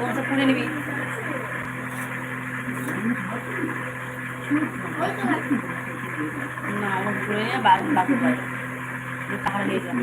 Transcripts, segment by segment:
কোনটা খুলে নিবি না আমার খুলে নিয়ে বাকি পাবে তাহলে নিয়ে যাবে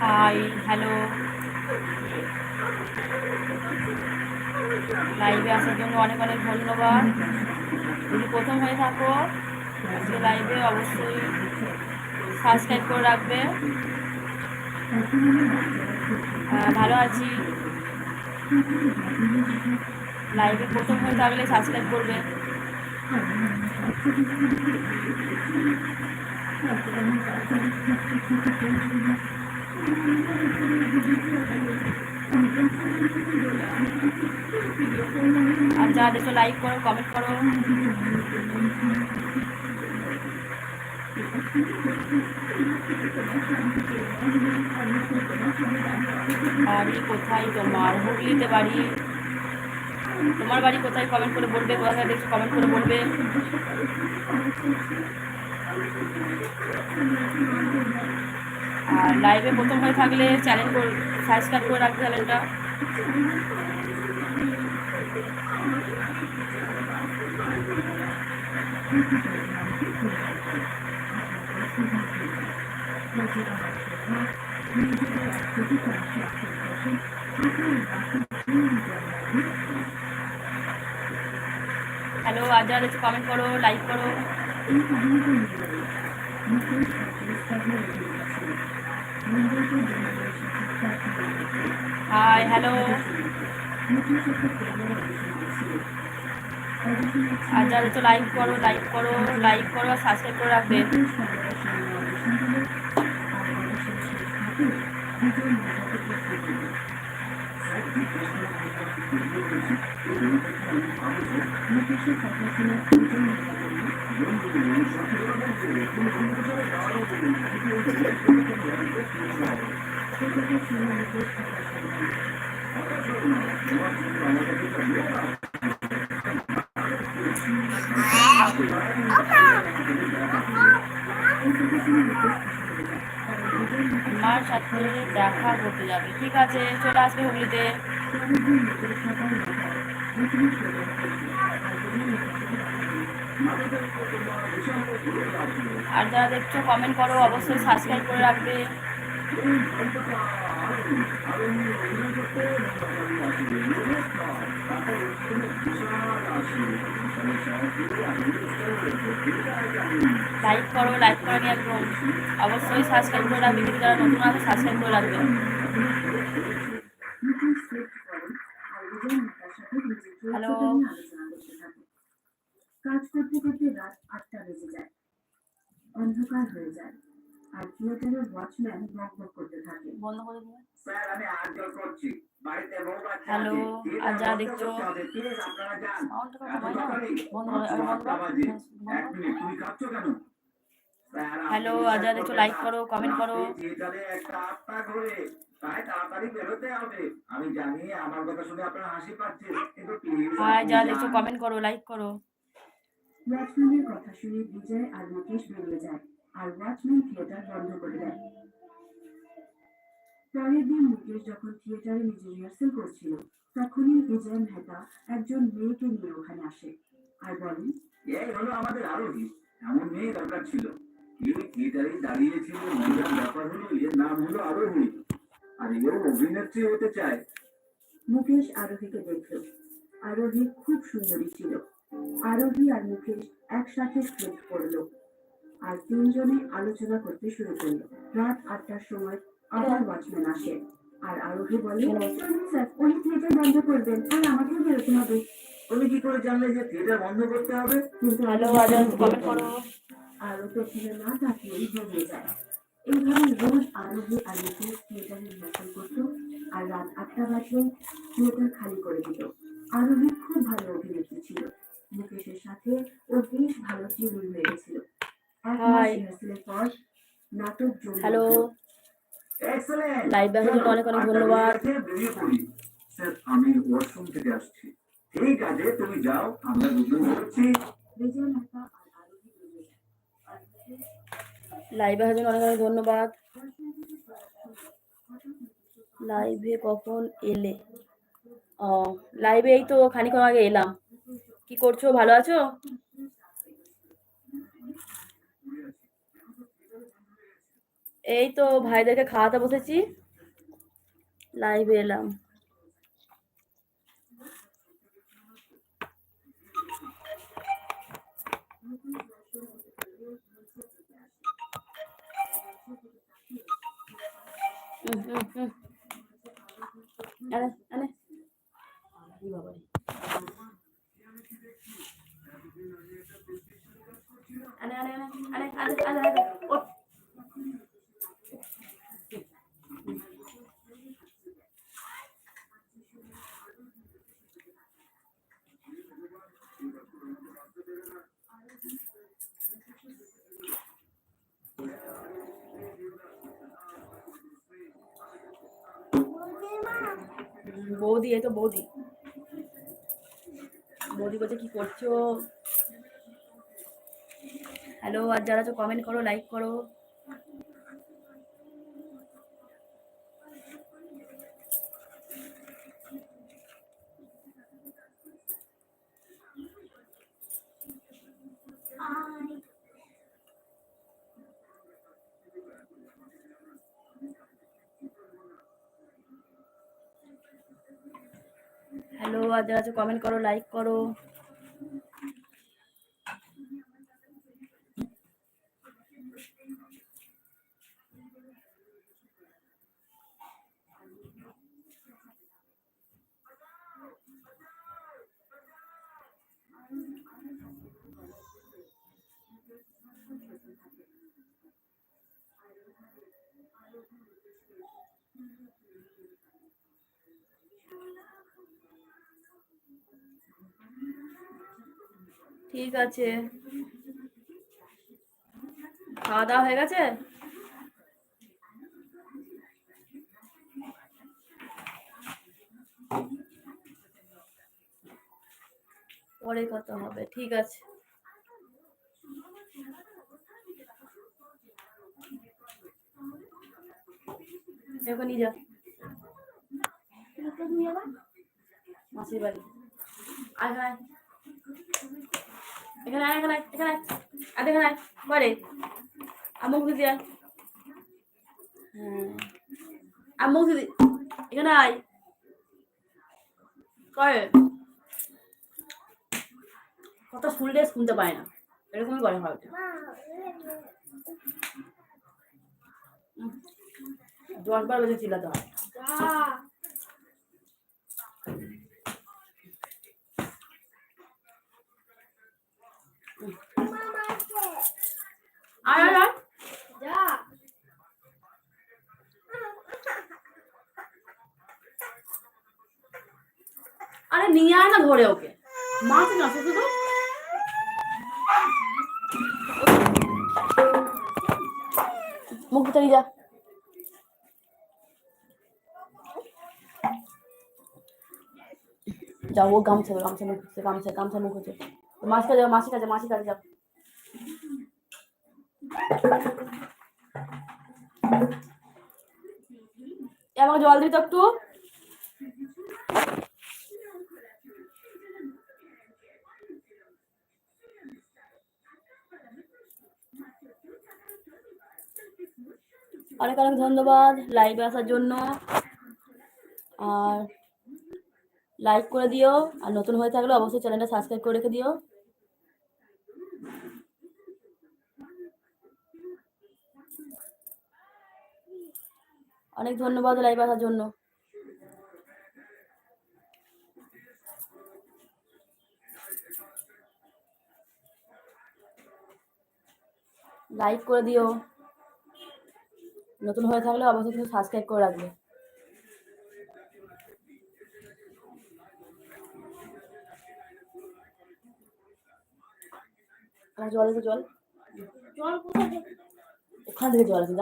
হাই হ্যালো লাইভে আসার জন্য অনেক অনেক ধন্যবাদ। যদি প্রথম হয়ে থাকো, আজকে লাইভে অবশ্যই সাবস্ক্রাইব করে রাখবে। ভালো আছি। লাইভে প্রথম হয়ে থাকলে সাবস্ক্রাইব করবে। আর যা দেখো লাইক করো কমেন্ট করো। বাড়ি কোথায় তোমার? হুগলিতে বাড়ি। তোমার বাড়ি কোথায়? কমেন্ট করে বলবে কোথায় দেখছ কমেন্ট করে বলবে। আর লাইভে প্রথম হয়ে থাকলে চ্যানেল সাবস্ক্রাইব করে রাখবে চ্যানেলটা হ্যালো দেখছ কমেন্ট করো লাইক করো। হাই হ্যালো আর যারা দেখছ লাইক করো লাইক করো লাইক করো সাবস্ক্রাইব করে রাখবে। আমার সাথে দেখা করতে যাবে। ঠিক আছে চলে আসবে হুগলিতে। আর যারা দেখছ কমেন্ট করো, অবশ্যই সাবস্ক্রাইব করে রাখবে। লাইক করো লাইক করে নিয়ে একদম। অবশ্যই সাবস্ক্রাইব করে রাখবে। যারা নতুন আছে সাবস্ক্রাইব করে রাখবে হ্যালো কাজ করতে করতে রাত আটটা বেজে যায় অন্ধকার হয়ে যায় আর থিয়েটারের ওয়াচম্যান বক বক করতে থাকে বন্ধ করে দিও স্যার আমি হাত করছি বাড়িতে বউ বাচ্চা হ্যালো, আছে। আর বন্ধ দেখছ, আপনারা যান। বন্ধ করে এক মিনিট, তুমি কাঁদছো কেন? হ্যালো, যারা দেখছ, লাইক করো, কমেন্ট করো। একটা আত্মা ঘোরে। তাই তাড়াতাড়ি বেরোতে হবে আমি জানি আমার কথা শুনে আপনারা হাসি পাচ্ছে কিন্তু প্লিজ আর যারা দেখছ কমেন্ট করো লাইক করো কথা শুনে বিজয় আর মুকেশ বেরিয়ে যায় আর ওয়াচম্যান থিয়েটার বন্ধ করে দেয় পরের দিন মুকেশ যখন থিয়েটারে নিজে রিহার্সেল করছিল তখনই বিজয় মেহতা একজন মেয়েকে নিয়ে ওখানে আসে আর বলেন এই হলো আমাদের আরোহী। এমন মেয়ে দরকার ছিল। এই থিয়েটারে দাঁড়িয়েছিল মজার ব্যাপার হলো এর নাম হলো আরোহী। আর এও অভিনেত্রী হতে চায়। মুকেশ আরোহীকে দেখল। আরোহী খুব সুন্দরী ছিল। আরোহী আর মুকেশ একসাথে স্ক্রিপ্ট পড়ল। আর তিনজনে আলোচনা করতে শুরু করল। রাত আটটার সময় আবার ওয়াচম্যান আসে। আর আরোহী বলে স্যার উনি থিয়েটার বন্ধ করবেন। আর আমাকেও বেরোতে হবে। তুমি কি করে জানলে যে থিয়েটার বন্ধ করতে হবে? কিন্তু আর যারা কমেন্ট করো। আরও পেছনে না তাকিয়েই বেরিয়ে যায়। এইভাবে রোজ আরোহী আর মুকেশ থিয়েটারে রিহার্সাল করতো আর রাত আটটা বাজলে থিয়েটার খালি করে দিত। আরোহী খুব ভালো অভিনেত্রী ছিল। মুকেশের সাথে ও বেশ ভালো টিউন হয়ে গেছিল। নাটক হ্যালো। লাইভ দেখার জন্য অনেক অনেক ধন্যবাদ। স্যার আমি ওয়াশরুম থেকে আসছি। ঠিক আছে তুমি যাও আমরা দুজন লাইভে আসার জন্য অনেক অনেক ধন্যবাদ। লাইভে কখন এলে? ও লাইভে এই তো খানিক্ষণ আগে এলাম। কি করছ ভালো আছো? এই তো ভাইদেরকে খাওয়াতে বসেছি। লাইভে এলাম। আরে হুম এই তো বৌদি। বৌদি বলছে, কি করছ? হ্যালো আর যারা তো কমেন্ট করো লাইক করো। যারা আছে কমেন্ট করো লাইক করো। ঠিক আছে। খাওয়া দাওয়া হয়ে গেছে? পরে কথা হবে, ঠিক আছে। এখন নিয়ে যা। মাসির বাড়ি। আয়। এখানে আয় এখানে এখানে আয়। আর এখানে আয় করে আমুক দিদি আয়। হ্যাঁ। আমুক দিদি এখানে আয়। করে কত শুনলে শুনতে পায় না। এরকমই করে হয়তো উম, দশবার বেজে চিল্লাতে হয়। আর আর আর আরে নিয়ে আয় না ধরে ওকে। মাছ না শুধু? তো মুখ ভিতরে যা। যাও ও গামছে গামছে মুখ গামছে গামছা মুখ হচ্ছে। মাছ কাজে মাছি কাজে মাছি কাজে যাও। জল দিই তো একটু। অনেক অনেক ধন্যবাদ লাইভে আসার জন্য। আর লাইক করে দিও। আর নতুন হয়ে থাকলে অবশ্যই চ্যানেলটা সাবস্ক্রাইব করে রেখে দিও। অনেক ধন্যবাদ লাইভে আসার জন্য। লাইক করে দিও। নতুন হয়ে থাকলে অবশ্যই কিন্তু সাবস্ক্রাইব করে রাখবে। জল আছে, জল। জল কোথায় ওখান থেকে জল আছে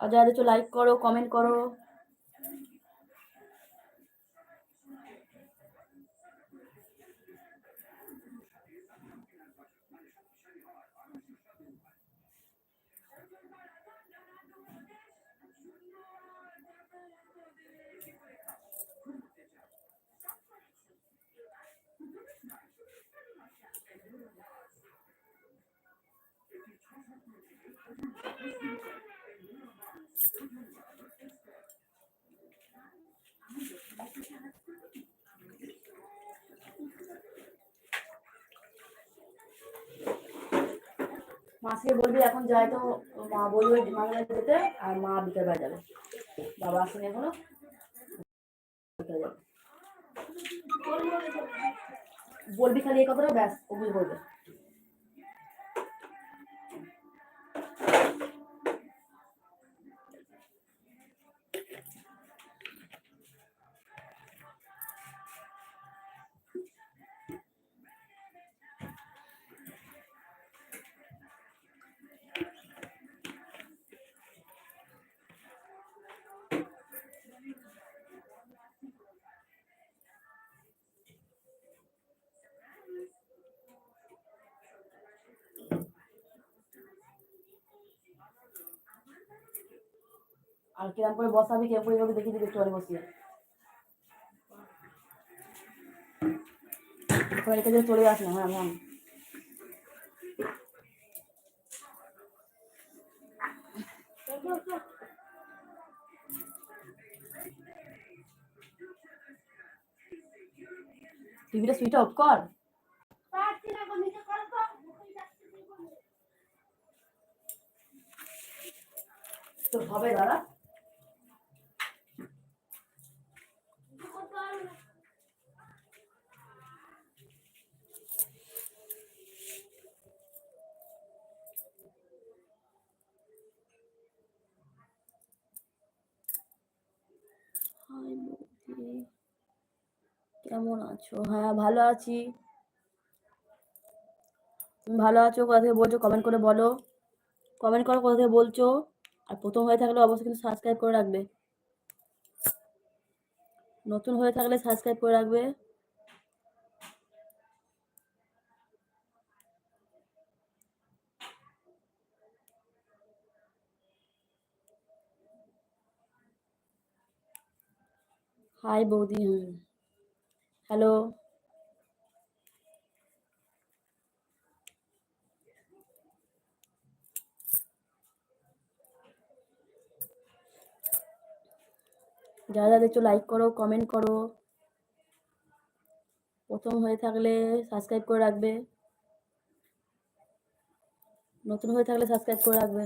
আর যারা দেখছ লাইক করো কমেন্ট করো। মাসিকে বলবি, এখন যাই তো, মা বলবে বাংলায় যেতে, আর মা বিকেলবেলা যাবে। বাবা আসেনি এখনও। বলবি খালি এই কথাটা, ব্যাস, ওগুলো বলবে। আর কিরম করে বসাবি কেউ করে এইভাবে দেখিয়ে দিবি, একটু আগে বসিয়ে। দিয়ে চলে আসলাম হ্যাঁ হ্যাঁ। টিভিটা সুইচ অফ কর। তো হবে দাদা নিচে করতে পারবে না। হাই বৌদি কেমন আছো? হ্যাঁ ভালো আছি। তুমি ভালো আছো? কোথা থেকে বলছো? কমেন্ট করে বলো। কমেন্ট করো কোথা থেকে বলছো। আর প্রথম হয়ে থাকলে অবশ্যই কিন্তু সাবস্ক্রাইব করে রাখবে। নতুন হয়ে থাকলে সাবস্ক্রাইব করে রাখবে। হাই বৌদি, হুম। হ্যালো? যারা যারা দেখছ লাইক করো কমেন্ট করো। প্রথম হয়ে থাকলে সাবস্ক্রাইব করে রাখবে। নতুন হয়ে থাকলে সাবস্ক্রাইব করে রাখবে।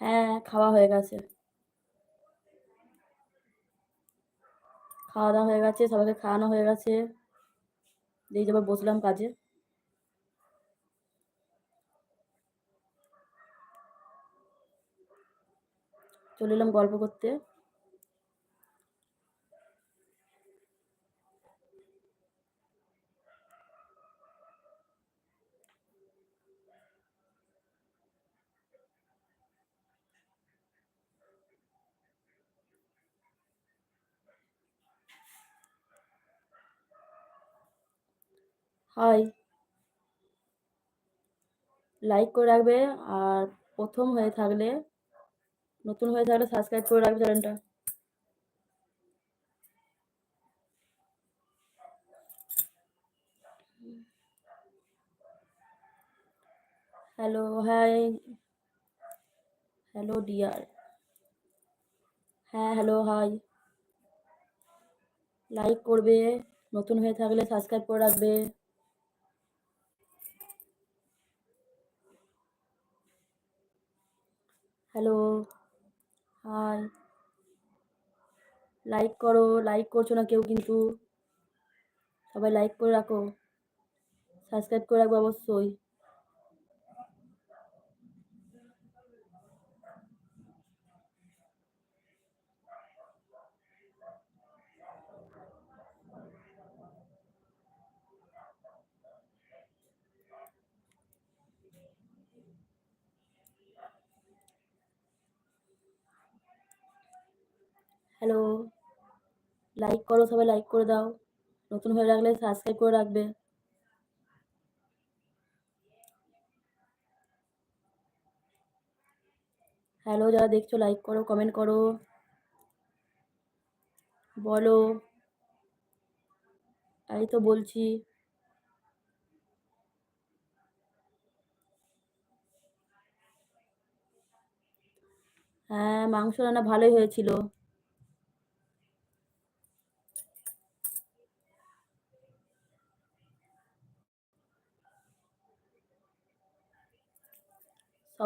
হ্যাঁ খাওয়া হয়ে গেছে। খাওয়া দাওয়া হয়ে গেছে, সবাইকে খাওয়ানো হয়ে গেছে। এই যাবার বসলাম কাজে। চলে এলাম গল্প করতে। হাই লাইক করে রাখবে আর প্রথম হয়ে থাকলে, নতুন হয়ে থাকলে সাবস্ক্রাইব করে রাখবে চ্যানেলটা হ্যালো হাই হ্যালো ডিয়ার হ্যাঁ হ্যালো হাই লাইক করবে, নতুন হয়ে থাকলে সাবস্ক্রাইব করে রাখবে। হ্যালো হাই লাইক করো লাইক করছ না কেউ কিন্তু। সবাই লাইক করে রাখো। সাবস্ক্রাইব করে রাখব অবশ্যই। হ্যালো লাইক করো, সবাই লাইক করে দাও। নতুন হয়ে রাখলে সাবস্ক্রাইব করে রাখবে। হ্যালো, যারা দেখছ লাইক করো কমেন্ট করো। বলো। এই তো বলছি। হ্যাঁ মাংস রান্না ভালোই হয়েছিল।